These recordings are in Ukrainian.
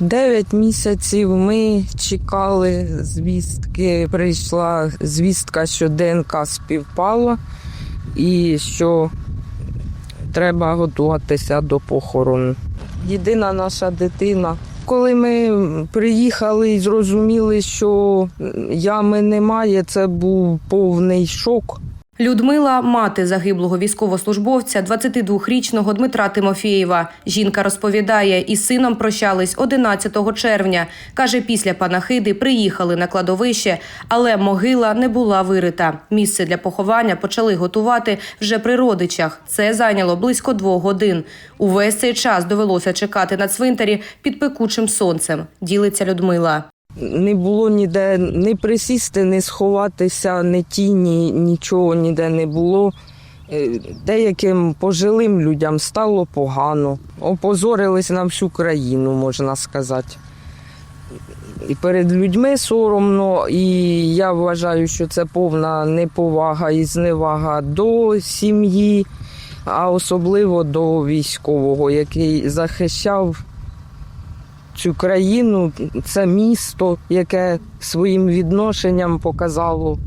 Дев'ять місяців ми чекали звістки. Прийшла звістка, що ДНК співпала і що треба готуватися до похорону. Єдина наша дитина. Коли ми приїхали і зрозуміли, що ями немає, це був повний шок. Людмила мати загиблого військовослужбовця 22-річного Дмитра Тимофєєва. Жінка розповідає, із сином прощались 11 червня. Каже, після панахиди приїхали на кладовище, але могила не була вирита. Місце для поховання почали готувати вже при родичах. Це зайняло близько двох годин. Увесь цей час довелося чекати на цвинтарі під пекучим сонцем. Ділиться Людмила. Не було ніде ні присісти, ні сховатися, ні тіні, нічого ніде не було. Е, Деяким пожилим людям стало погано. Опозорились на всю країну, можна сказати. І перед людьми соромно, і я вважаю, що це повна неповага і зневага до сім'ї, а особливо до військового, який захищав цю країну, це місто, яке своїм відношенням показало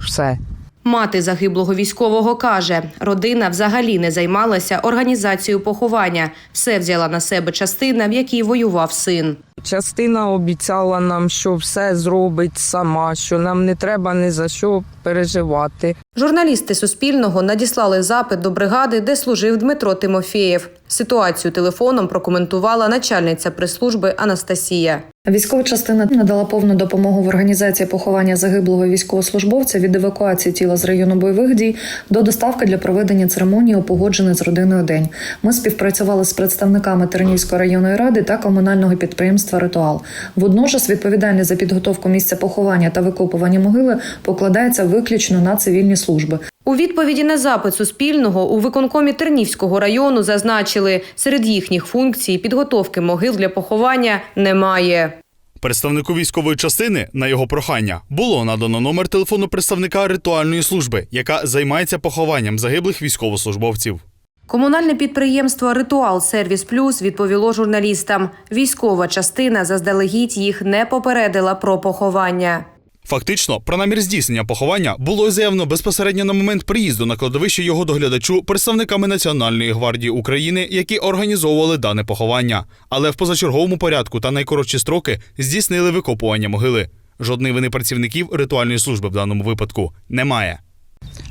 все. Мати загиблого військового каже, родина взагалі не займалася організацією поховання. Все взяла на себе частина, в якій воював син. Частина обіцяла нам, що все зробить сама, що нам не треба ні за що переживати. Журналісти Суспільного надіслали запит до бригади, де служив Дмитро Тимофєєв. Ситуацію телефоном прокоментувала начальниця прес-служби Анастасія. Військова частина надала повну допомогу в організації поховання загиблого військовослужбовця від евакуації тіла з району бойових дій до доставки для проведення церемонії у погоджений з родиною день. Ми співпрацювали з представниками Тернівської районної ради та комунального підприємства Ритуал. Водночас відповідальність за підготовку місця поховання та викопування могили покладається виключно на цивільні служби. У відповіді на запит Суспільного у виконкомі Тернівського району зазначили, серед їхніх функцій підготовки могил для поховання немає. Представнику військової частини на його прохання було надано номер телефону представника ритуальної служби, яка займається похованням загиблих військовослужбовців. Комунальне підприємство Ритуал Сервіс Плюс відповіло журналістам. Військова частина заздалегідь їх не попередила про поховання. Фактично, про намір здійснення поховання було заявлено безпосередньо на момент приїзду на кладовище його доглядачу представниками Національної гвардії України, які організовували дане поховання. Але в позачерговому порядку та найкоротші строки здійснили викопування могили. Жодної вини працівників ритуальної служби в даному випадку немає.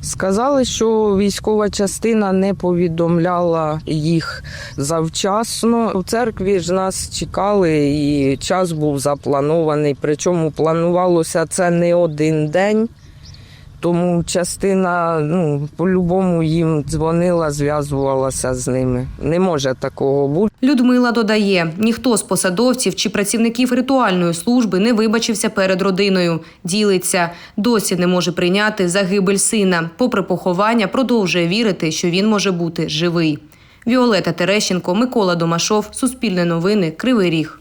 Сказали, що військова частина не повідомляла їх завчасно. У церкві ж нас чекали, і час був запланований. Причому планувалося це не один день. Тому частина ну, по-любому їм дзвонила, зв'язувалася з ними. Не може такого бути. Людмила додає: ніхто з посадовців чи працівників ритуальної служби не вибачився перед родиною. Ділиться, досі не може прийняти загибель сина. Попри поховання, продовжує вірити, що він може бути живий. Віолета Терещенко, Микола Домашов, Суспільне новини, Кривий Ріг.